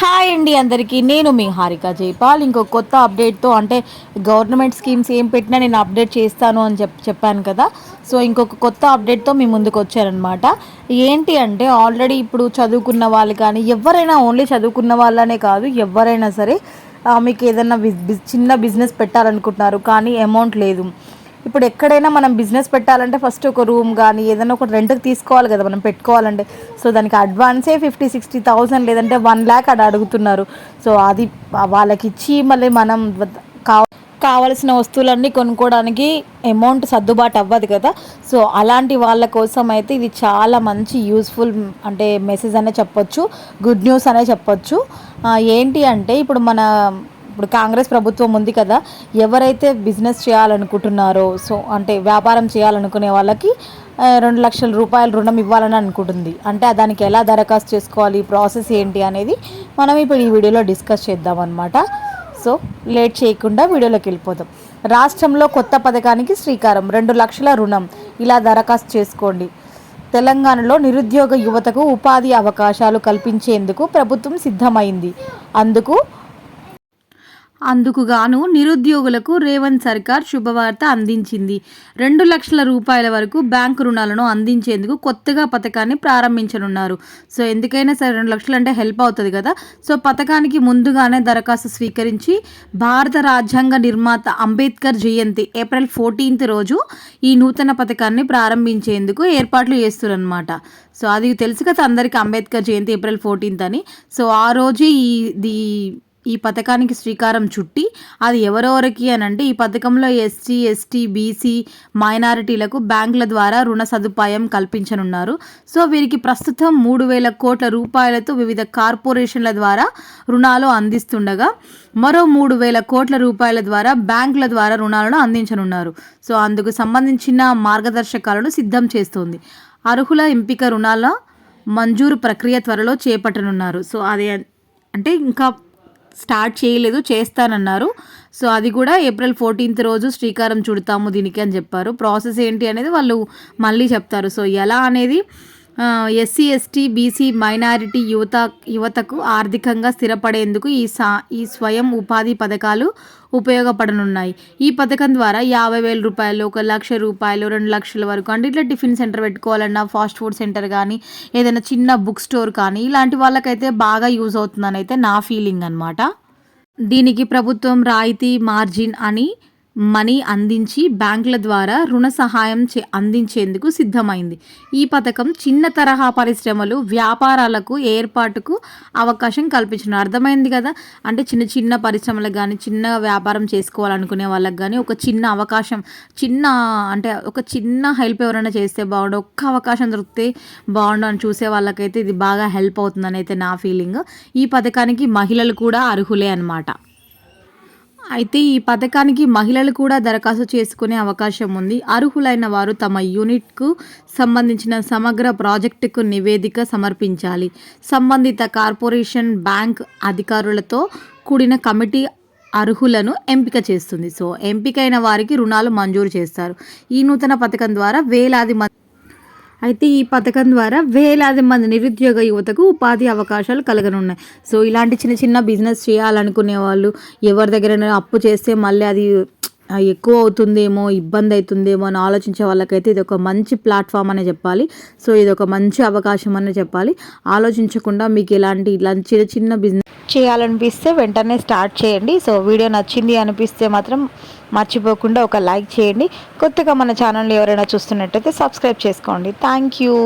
Hi అండి అందరికీ. నేను మీ హారిక జైపాల్. ఇంకో కొత్త అప్డేట్తో అంటే గవర్నమెంట్ స్కీమ్స్ ఏం పెట్టినా నేను అప్డేట్ చేస్తాను అని చెప్ చెప్పాను కదా. సో ఇంకొక కొత్త అప్డేట్తో మీ ముందుకు వచ్చారనమాట ఏంటి అంటే ఆల్రెడీ ఇప్పుడు చదువుకున్న వాళ్ళు కానీ ఎవరైనా ఓన్లీ చదువుకున్న వాళ్ళనే కాదు ఎవరైనా సరే మీకు ఏదైనా చిన్న బిజినెస్ పెట్టాలనుకుంటున్నారు కానీ అమౌంట్ లేదు. ఇప్పుడు ఎక్కడైనా మనం బిజినెస్ పెట్టాలంటే ఫస్ట్ ఒక రూమ్ కానీ ఏదైనా ఒక రెంట్కి తీసుకోవాలి కదా మనం పెట్టుకోవాలంటే. సో దానికి అడ్వాన్సే ఫిఫ్టీ సిక్స్టీ థౌసండ్ లేదంటే వన్ ల్యాక్ అది అడుగుతున్నారు. సో అది వాళ్ళకి ఇచ్చి మళ్ళీ మనం కావలసిన వస్తువులన్నీ కొనుక్కోవడానికి అమౌంట్ సర్దుబాటు అవ్వదు కదా. సో అలాంటి వాళ్ళ కోసం అయితే ఇది చాలా మంచి యూస్ఫుల్ అంటే మెసేజ్ అనే చెప్పొచ్చు గుడ్ న్యూస్ అనే చెప్పొచ్చు. ఏంటి అంటే ఇప్పుడు మన ఇప్పుడు కాంగ్రెస్ ప్రభుత్వం ఉంది కదా ఎవరైతే బిజినెస్ చేయాలనుకుంటున్నారో సో అంటే వ్యాపారం చేయాలనుకునే వాళ్ళకి రెండు లక్షల రూపాయల రుణం ఇవ్వాలని అనుకుంటుంది. అంటే దానికి ఎలా దరఖాస్తు చేసుకోవాలి ప్రాసెస్ ఏంటి అనేది మనం ఇప్పుడు ఈ వీడియోలో డిస్కస్ చేద్దాం అనమాట సో లేట్ చేయకుండా వీడియోలోకి వెళ్ళిపోదాం. రాష్ట్రంలో కొత్త పథకానికి శ్రీకారం రెండు లక్షల రుణం. ఇలా దరఖాస్తు చేసుకోండి. తెలంగాణలో నిరుద్యోగ యువతకు ఉపాధి అవకాశాలు కల్పించేందుకు ప్రభుత్వం సిద్ధమైంది. అందుకు అందుకుగాను నిరుద్యోగులకు రేవంత్ సర్కార్ శుభవార్త అందించింది. రెండు లక్షల రూపాయల వరకు బ్యాంకు రుణాలను అందించేందుకు కొత్తగా పథకాన్ని ప్రారంభించనున్నారు. సో ఎందుకైనా సరే రెండు లక్షలు అంటే హెల్ప్ అవుతుంది కదా. సో పథకానికి ముందుగానే దరఖాస్తు స్వీకరించి భారత రాజ్యాంగ నిర్మాత అంబేద్కర్ జయంతి ఏప్రిల్ ఫోర్టీన్త్ రోజు ఈ నూతన పథకాన్ని ప్రారంభించేందుకు ఏర్పాట్లు చేస్తున్నారనమాట సో అది తెలుసు కదా అందరికీ అంబేద్కర్ జయంతి ఏప్రిల్ ఫోర్టీన్త్ అని. సో ఆ రోజే ఈ ది ఈ పథకానికి శ్రీకారం చుట్టి అది ఎవరెవరికి అని అంటే ఈ పథకంలో ఎస్సీ ఎస్టీ బీసీ మైనారిటీలకు బ్యాంకుల ద్వారా రుణ సదుపాయం కల్పించనున్నారు. సో వీరికి ప్రస్తుతం మూడు వేల కోట్ల రూపాయలతో వివిధ కార్పొరేషన్ల ద్వారా రుణాలు అందిస్తుండగా మరో మూడు వేల కోట్ల రూపాయల ద్వారా బ్యాంకుల ద్వారా రుణాలను అందించనున్నారు. సో అందుకు సంబంధించిన మార్గదర్శకాలను సిద్ధం చేస్తుంది. అర్హుల ఎంపిక రుణాల మంజూరు ప్రక్రియ త్వరలో చేపట్టనున్నారు. సో అదే అంటే ఇంకా స్టార్ట్ చేయలేదు చేస్తానన్నారు. సో అది కూడా ఏప్రిల్ ఫోర్టీన్త్ రోజు శ్రీకారం చుడతాము దీనికి అని చెప్పారు. ప్రాసెస్ ఏంటి అనేది వాళ్ళు మళ్ళీ చెప్తారు. సో ఎలా అనేది ఎస్సీ ఎస్టీ బీసీ మైనారిటీ యువత యువతకు ఆర్థికంగా స్థిరపడేందుకు ఈ సా ఈ స్వయం ఉపాధి పథకాలు ఉపయోగపడనున్నాయి. ఈ పథకం ద్వారా యాభై వేల రూపాయలు ఒక లక్ష రూపాయలు రెండు లక్షల వరకు అంటే ఇట్లా టిఫిన్ సెంటర్ పెట్టుకోవాలన్నా ఫాస్ట్ ఫుడ్ సెంటర్ కానీ ఏదైనా చిన్న బుక్ స్టోర్ కానీ ఇలాంటి వాళ్ళకైతే బాగా యూజ్ అవుతుందని అయితే నా ఫీలింగ్ అనమాట దీనికి ప్రభుత్వం రాయితీ మార్జిన్ అని మనీ అందించి బ్యాంకుల ద్వారా రుణ సహాయం చే అందించేందుకు సిద్ధమైంది. ఈ పథకం చిన్న తరహా పరిశ్రమలు వ్యాపారాలకు ఏర్పాటుకు అవకాశం కల్పించిన అర్థమైంది కదా. అంటే చిన్న చిన్న పరిశ్రమలకు కానీ చిన్న వ్యాపారం చేసుకోవాలనుకునే వాళ్ళకి కానీ ఒక చిన్న అవకాశం చిన్న అంటే ఒక చిన్న హెల్ప్ ఎవరైనా చేస్తే బాగుండు ఒక్క అవకాశం దొరికితే బాగుండు అని చూసే వాళ్ళకైతే ఇది బాగా హెల్ప్ అవుతుందని అయితే నా ఫీలింగ్. ఈ పథకానికి మహిళలు కూడా అర్హులే అనమాట అయితే ఈ పథకానికి మహిళలు కూడా దరఖాస్తు చేసుకునే అవకాశం ఉంది. అర్హులైన వారు తమ యూనిట్కు సంబంధించిన సమగ్ర ప్రాజెక్టుకు నివేదిక సమర్పించాలి. సంబంధిత కార్పొరేషన్ బ్యాంక్ అధికారులతో కూడిన కమిటీ అర్హులను ఎంపిక చేస్తుంది. సో ఎంపికైన వారికి రుణాలు మంజూరు చేస్తారు. ఈ నూతన పథకం ద్వారా వేలాది మంది అయితే ఈ పథకం ద్వారా వేలాది మంది నిరుద్యోగ యువతకు ఉపాధి అవకాశాలు కలగనున్నాయి. సో ఇలాంటి చిన్న చిన్న బిజినెస్ చేయాలనుకునే వాళ్ళు ఎవరి దగ్గర అప్పు చేస్తే మళ్ళీ అది ఎక్కువ అవుతుందేమో ఇబ్బంది అవుతుందేమో అని ఆలోచించే వాళ్ళకైతే ఇది ఒక మంచి ప్లాట్ఫామ్ అనే చెప్పాలి. సో ఇది ఒక మంచి అవకాశం అనే చెప్పాలి. ఆలోచించకుండా మీకు ఇలాంటి ఇలాంటి చిన్న చిన్న బిజినెస్ చేయాలనిపిస్తే వెంటనే స్టార్ట్ చేయండి. సో వీడియో నచ్చింది అనిపిస్తే మాత్రం మర్చిపోకుండా ఒక లైక్ చేయండి. కొత్తగా మన ఛానల్ ఎవరైనా చూస్తున్నట్టయితే సబ్స్క్రైబ్ చేసుకోండి. Thank you.